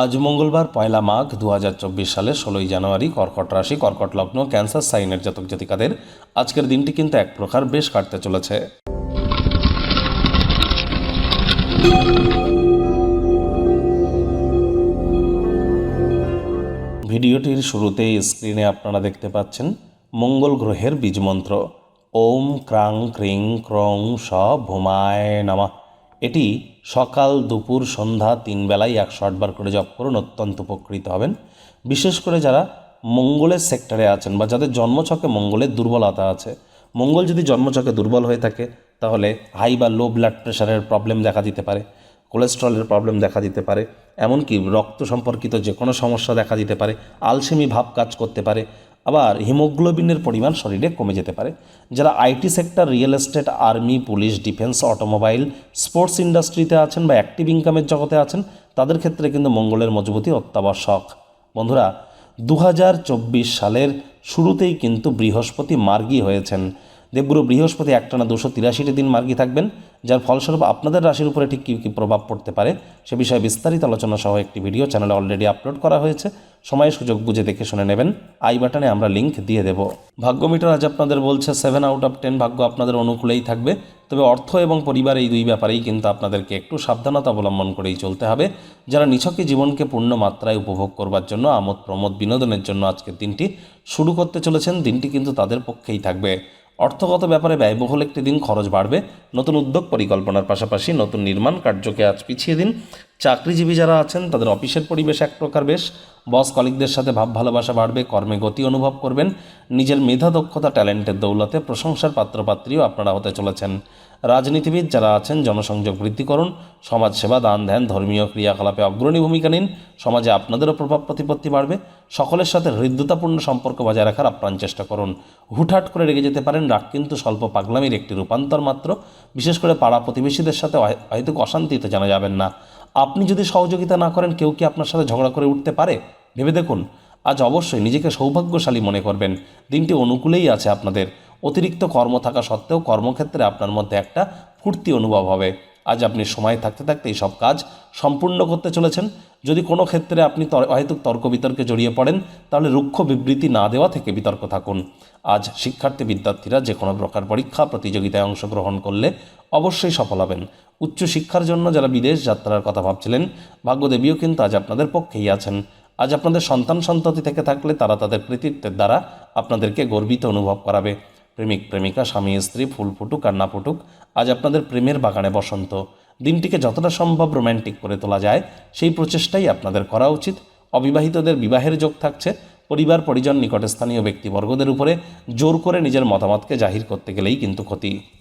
আজ মঙ্গলবার পয়লা মাঘ দু হাজার চব্বিশ সালে ষোলোই জানুয়ারি কর্কট রাশি, কর্কট লগ্ন, ক্যান্সার, সাইনের জাতক জাতিকাদের আজকের দিনটি কিন্তু এক প্রকার বেশ কাটতে চলেছে। ভিডিওটির শুরুতেই স্ক্রিনে আপনারা দেখতে পাচ্ছেন মঙ্গল গ্রহের বীজমন্ত্র ওম ক্রাং ক্রিং ক্রং স ভূমায় নামা। এটি সকাল দুপুর সন্ধ্যা তিন বেলায় একশো আটবার করে জপ করুন, অত্যন্ত উপকৃত হবেন। বিশেষ করে যারা মঙ্গলের সেক্টরে আছেন বা যাদের জন্মছকে মঙ্গলের দুর্বলতা আছে। মঙ্গল যদি জন্মছকে দুর্বল হয়ে থাকে, তাহলে হাই বা লো ব্লাড প্রেশারের প্রবলেম দেখা দিতে পারে, কোলেস্ট্রলের প্রবলেম দেখা দিতে পারে, এমনকি রক্ত সম্পর্কিত যে কোনো সমস্যা দেখা দিতে পারে, আলসেমি ভাব কাজ করতে পারে আবার হিমোগ্লোবিনের পরিমাণ শরীরে কমে যেতে পারে, যারা IT sector, real estate, army, police, defence, automobile, sports ইন্ডাস্ট্রিতে আছেন বা অ্যাক্টিভ ইনকামের জগতে আছেন, তাদের ক্ষেত্রে কিন্তু মঙ্গলের মজবুতি অত্যাবশ্যক। বন্ধুরা দু হাজার চব্বিশ সালের শুরুতেই কিন্তু বৃহস্পতি মার্গী হয়েছেন। দেবগুরু, বৃহস্পতি একটানা দুশো তিরাশিটি দিন মার্গী থাকবেন, যার ফলস্বরূপ আপনাদের রাশির উপরে ঠিক কী কী প্রভাব পড়তে পারে, সে বিষয়ে বিস্তারিত আলোচনা সহ একটি ভিডিও চ্যানেলে অলরেডি আপলোড করা হয়েছে। সময় সুযোগ বুঝে দেখে শুনে নেবেন। আই বাটনে আমরা লিংক দিয়ে দেব। ভাগ্য মিটার আজ আপনাদের বলছে সেভেন আউট অফ টেন ভাগ্য আপনাদের অনুকূলেই থাকবে। তবে অর্থ এবং পরিবার এই দুই ব্যাপারেই কিন্তু আপনাদেরকে একটু সাবধানতা অবলম্বন করেই চলতে হবে। যারা নিছকে জীবনকে পূর্ণ মাত্রায় উপভোগ করবার জন্য আমোদ প্রমোদ বিনোদনের জন্য আজকের দিনটি শুরু করতে চলেছেন, দিনটি কিন্তু তাদের পক্ষেই থাকবে। অর্থগত ব্যাপারে ব্যয়বহুল একটি দিন, খরচ বাড়বে। নতুন উদ্যোগ পরিকল্পনার পাশাপাশি নতুন নির্মাণ কার্যকে আজ পিছিয়ে দিন। চাকরিজীবী যারা আছেন, তাদের অফিসের পরিবেশ এক প্রকার বেশ। বস কলিকদের সাথে ভাব ভালোবাসা বাড়বে, কর্মে গতি অনুভব করবেন। নিজের মেধা, দক্ষতা, ট্যালেন্টের দৌলতে প্রশংসার পাত্রপাত্রীও আপনারা হতে চলেছেন। রাজনীতিবিদ যারা আছেন, জনসংযোগ বৃদ্ধি করুন সমাজসেবা দান, ধ্যান, ধর্মীয় ক্রিয়াকলাপে অগ্রণী ভূমিকা নিন। সমাজে আপনাদেরও প্রভাব প্রতিপত্তি বাড়বে। সকলের সাথে হৃদ্যতাপূর্ণ সম্পর্ক বজায় রাখার আপ্রাণ চেষ্টা করুন। হুটহাট করে রেগে যেতে পারেন, রাগ কিন্তু স্বল্প পাগলামির একটি রূপান্তর মাত্র। বিশেষ করে পাড়া প্রতিবেশীদের সাথে হয়- হয়তো অশান্তিতে জানা যাবেন না। আপনি যদি সহযোগিতা না করেন, কেউ কি আপনার সাথে ঝগড়া করে উঠতে পারে? ভেবে দেখুন, আজ অবশ্যই নিজেকে সৌভাগ্যশালী মনে করবেন। দিনটি অনুকূলেই আছে আপনাদের। অতিরিক্ত কর্ম থাকা সত্ত্বেও কর্মক্ষেত্রে আপনার মধ্যে একটা ফুর্তি অনুভব হবে। আজ আপনি সময় থাকতে থাকতে এই সব কাজ সম্পূর্ণ করতে চলেছেন। যদি কোনো ক্ষেত্রে আপনি হয়তো তর্ক বিতর্কে জড়িয়ে পড়েন, তাহলে রুক্ষ বিবৃতি না দেওয়া থেকে বিতর্ক থাকুন। আজ শিক্ষার্থী বিদ্যার্থীরা যে কোনো প্রকার পরীক্ষা, প্রতিযোগিতায় অংশগ্রহণ করলে অবশ্যই সফল হবেন। উচ্চশিক্ষার জন্য যারা বিদেশ যাত্রার কথা ভাবছিলেন, ভাগ্যদেবীও কিন্তু আজ আপনাদের পক্ষেই আছেন। আজ আপনাদের সন্তান সন্ততি থেকে থাকলে তারা তাদের কৃতিত্বের দ্বারা আপনাদেরকে গর্বিত অনুভব করাবে। প্রেমিক, প্রেমিকা, স্বামী, স্ত্রী, ফুল ফুটুক আর না ফুটুক, আজ আপনাদের প্রেমের বাগানে বসন্ত। দিনটিকে যতটা সম্ভব রোম্যান্টিক করে তোলা যায়, সেই প্রচেষ্টাই আপনাদের করা উচিত। অবিবাহিতদের বিবাহের যোগ থাকছে। পরিবার, পরিজন, নিকটস্থানীয় ব্যক্তিবর্গদের উপরে জোর করে নিজের মতামতকে জাহির করতে গেলেই কিন্তু ক্ষতি।